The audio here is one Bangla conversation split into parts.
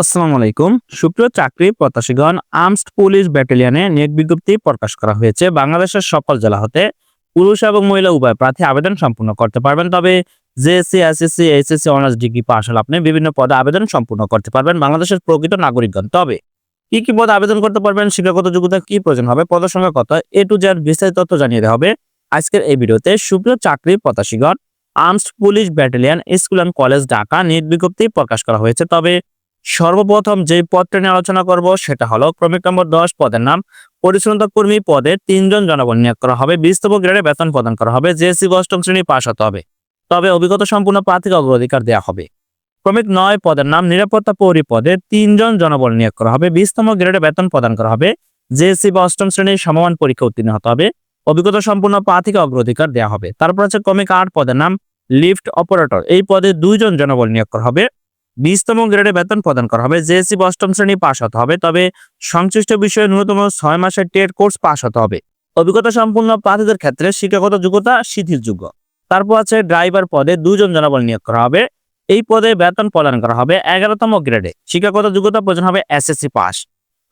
আসসালামু আলাইকুম। সুপ্রিয় চাকরি প্রত্যাশীগণ আর্মসড পুলিশ ব্যাটালিয়নে নিয়োগ বিজ্ঞপ্তি প্রকাশ করা হয়েছে। বাংলাদেশের সকল জেলা হতে পুরুষ এবং মহিলা উভয় প্রার্থী আবেদন সম্পূর্ণ করতে পারবেন। তবে JSC, SSC, HSC, honours, degree pass হলে আপনি বিভিন্ন পদে আবেদন সম্পূর্ণ করতে পারবেন বাংলাদেশের প্রকৃত নাগরিকগণ। তবে কি কি পদে আবেদন করতে পারবেন, শিক্ষাগত যোগ্যতা কি প্রয়োজন হবে, পদের সংখ্যা কত, এ টু জেড বিস্তারিত তথ্য জানিয়ে দেওয়া হবে আজকের এই ভিডিওতে। সুপ্রিয় চাকরি প্রত্যাশীগণ armed police battalion school and college Dhaka নিয়োগ বিজ্ঞপ্তি প্রকাশ করা হয়েছে। তবে সর্বপ্রথম যে পদটা নিয়ে আলোচনা করব সেটা হলো ক্রমিক নম্বর দশ পদের নাম। পরিচ্ছন্নতা কর্মী পদে তিনজন জনবল নিয়োগ করা হবে। বিশতম গ্রেডে বেতন প্রদান করা হবে। জেএসসি অষ্টম শ্রেণি পাশ হতে হবে। তবে অভিজ্ঞতা সম্পূর্ণ প্রার্থীকে অগ্রাধিকার দেওয়া হবে। ক্রমিক নয় পদের নাম নিরাপত্তা পৌরী পদে তিনজন জনবল নিয়োগ করা হবে। বিশতম গ্রেডে বেতন প্রদান করা হবে। জেএসসি বা অষ্টম শ্রেণির সমমান পরীক্ষা উত্তীর্ণ হতে হবে। অভিজ্ঞতা সম্পূর্ণ প্রার্থীকে অগ্রাধিকার দেওয়া হবে। তারপর আছে ক্রমিক আট পদের নাম লিফট অপারেটর। এই পদে দুইজন জনবল নিয়োগ করা হবে। বিশতম গ্রেডে বেতন প্রদান করা হবে। জেএসসি অষ্টম শ্রেণি পাশ হতে হবে, তবে সংশ্লিষ্ট বিষয়ে ন্যূনতম ছয় মাসের টেট কোর্স পাশ হতে হবে। অভিজ্ঞতা সম্পূর্ণ প্রার্থীদের ক্ষেত্রে শিক্ষাগত যোগ্যতা শিথিলযোগ্য তারপর আছে ড্রাইভার পদে দুজন জনবল নিয়োগ করা হবে। এই পদে বেতন প্রদান করা হবে এগারোতম গ্রেডে। শিক্ষাগত যোগ্যতা প্রয়োজন হবে SSC pass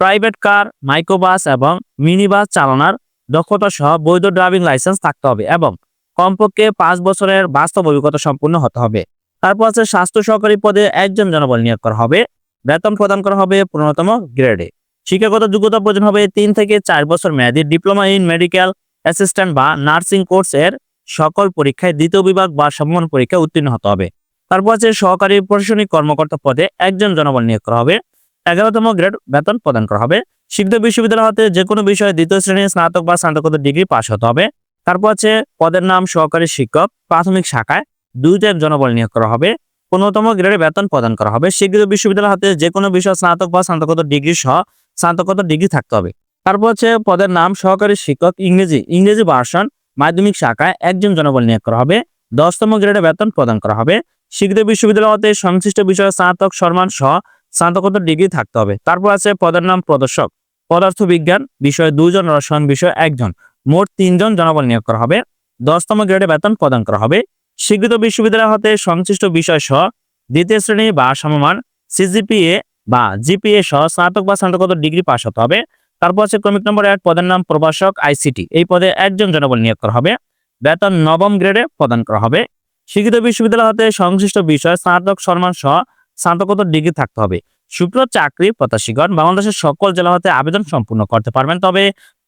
private car, microbus এবং মিনি বাস চালানোর দক্ষতা সহ বৈধ ড্রাইভিং লাইসেন্স থাকতে হবে এবং কমপক্ষে পাঁচ বছরের বাস্তব অভিজ্ঞতা সম্পূর্ণ হতে হবে। তারপর আছে স্বাস্থ্য সহকারী পদে একজন জনবল নিয়োগ করা হবে। বেতন প্রদান করা হবে পনেরোতম গ্রেডে শিক্ষাগত যোগ্যতা প্রয়োজন হবে তিন থেকে চার বছর মেয়াদী ডিপ্লোমা ইন মেডিকেল অ্যাসিস্ট্যান্ট বা নার্সিং কোর্স এর সকল পরীক্ষায় দ্বিতীয় বিভাগ বা সমমান পরীক্ষায় উত্তীর্ণ হতে হবে। তারপর আছে সহকারী প্রশাসনিক কর্মকর্তা পদে একজন জনবল নিয়োগ করা হবে। এগারোতম গ্রেড বেতন প্রদান করা হবে। শিক্ষিত বিশ্ববিদ্যালয় হতে যে কোনো বিষয়ে দ্বিতীয় শ্রেণির স্নাতক বা স্নাতকোত্তর ডিগ্রি পাশ হতে হবে। তারপর আছে পদের নাম সহকারী শিক্ষক, প্রাথমিক শাখায় দুইজন জনবল নিয়োগ করা হবে। পনেরোতম গ্রেডে বেতন প্রদান করা হবে। স্বীকৃত বিশ্ববিদ্যালয় হাতে যে কোনো বিষয় স্নাতক বা স্নাতকোত্তর ডিগ্রি সহ স্নাতকোত্তর ডিগ্রি থাকতে হবে। তারপর হচ্ছে পদের নাম সহকারী শিক্ষক, ইংরেজি ইংরেজি ভার্সন, মাধ্যমিক শাখায় একজন জনবল নিয়োগ করা হবে। দশতম গ্রেডে বেতন প্রদান করা হবে। স্বীকৃত বিশ্ববিদ্যালয় হতে সংশ্লিষ্ট বিষয়ে স্নাতক সম্মান সহ স্নাতকোত্তর ডিগ্রি থাকতে হবে। তারপর আছে পদের নাম প্রদর্শক পদার্থ বিজ্ঞান বিষয়ে দুজন রসায়ন বিষয়ে একজন। মোট তিনজন জনবল নিয়োগ করা হবে। দশতম গ্রেডে বেতন প্রদান করা হবে। স্বীকৃত বিশ্ববিদ্যালয় হতে সংশ্লিষ্ট বিষয় সহ দ্বিতীয় শ্রেণি বা সমমান সিজিপিএ বা জিপিএ সহ স্নাতক বা স্নাতকোত্তর ডিগ্রি পাস হতে হবে। তারপর আছে ক্রমিক নম্বর এক, পদের নাম প্রভাষক আইসিটি। এই পদে একজন জনবল নিয়োগ করা হবে। বেতন নবম গ্রেডে প্রদান করা হবে। স্বীকৃত বিশ্ববিদ্যালয় হতে সংশ্লিষ্ট বিষয় স্নাতক, সম্মান সহ স্নাতকোত্তর ডিগ্রি থাকতে হবে। সুপ্র চাকরি প্রত্যাশীগণ বাংলাদেশের সকল জেলা হতে আবেদন সম্পূর্ণ করতে পারবেন। তবে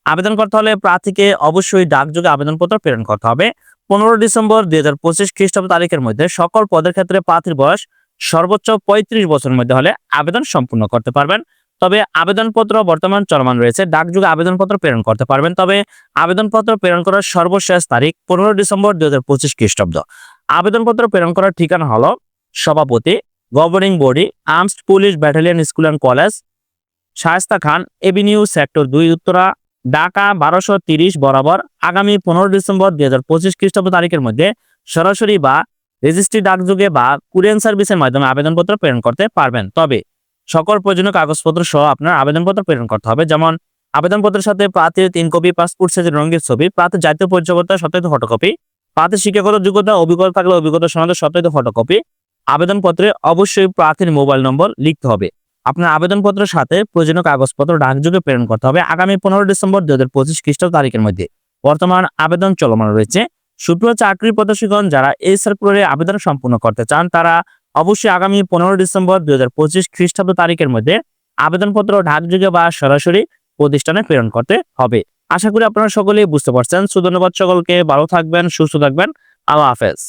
আবেদন করতে হলে প্রার্থীকে অবশ্যই ডাকযোগে আবেদনপত্র প্রেরণ করতে হবে। পনেরো ডিসেম্বর দুই হাজার পঁচিশ খ্রিস্টাব্দ তারিখের মধ্যে সকল পদের ক্ষেত্রে প্রার্থীর বয়স সর্বোচ্চ পঁয়ত্রিশ বছরের মধ্যে হলে আবেদন সম্পূর্ণ করতে পারবেন। তবে আবেদনপত্র বর্তমান চলমান রয়েছে। ডাকযুগে আবেদনপত্র প্রেরণ করতে পারবেন। তবে আবেদনপত্র প্রেরণ করার সর্বশেষ তারিখ পনেরো ডিসেম্বর দুই হাজার পঁচিশ খ্রিস্টাব্দ। আবেদনপত্র প্রেরণ করার ঠিকানা হলো সভাপতি, governing body arms police battalion school and college, Shaista Khan, avenue sector দুই, উত্তরা ঢাকা বারোশো তিরিশ বরাবর আগামী পনেরো ডিসেম্বর দুই হাজার পঁচিশ খ্রিস্টাব্দ তারিখের মধ্যে সরাসরি বা রেজিস্ট্রি ডাকযোগে বা কুরিয়ান সার্ভিসের মাধ্যমে আবেদনপত্র প্রেরণ করতে পারবেন। তবে সকল প্রয়োজনীয় কাগজপত্র সহ আপনার আবেদনপত্র প্রেরণ করতে হবে। যেমন আবেদনপত্রের সাথে প্রার্থীর তিন কপি, পাসপোর্ট সাইজের রঙের ছবি প্রার্থীর জাতীয় পরিচয়পত্র সত্যায়িত ফটোকপি প্রার্থীর শিক্ষাগত যোগ্যতা, অভিজ্ঞতা থাকলে অভিজ্ঞতা সনদের সত্যায়িত ফটোকপি আবেদনপত্রে অবশ্যই প্রার্থীর মোবাইল নম্বর লিখতে হবে। আপনার আবেদনপত্রের সাথে প্রয়োজনীয় কাগজপত্র ডাকযোগে প্রেরণ করতে হবে আগামী পনেরো ডিসেম্বর দুই হাজার পঁচিশ খ্রিস্টাব্দ তারিখের মধ্যে। বর্তমান আবেদন চলমান রয়েছে। সুপ্রিয় চাকরি প্রত্যাশীগণ যারা এই সার্কুলারে আবেদন সম্পূর্ণ করতে চান, তারা অবশ্যই আগামী পনেরো ডিসেম্বর দুই হাজার পঁচিশ খ্রিস্টাব্দ তারিখের মধ্যে আবেদনপত্র ডাকযোগে বা সরাসরি প্রতিষ্ঠানে প্রেরণ করতে হবে। আশা করি আপনারা সকলেই বুঝতে পারছেন। সুধন্যবাদ সকলকে। ভালো থাকবেন, সুস্থ থাকবেন। আল্লাহ হাফেজ।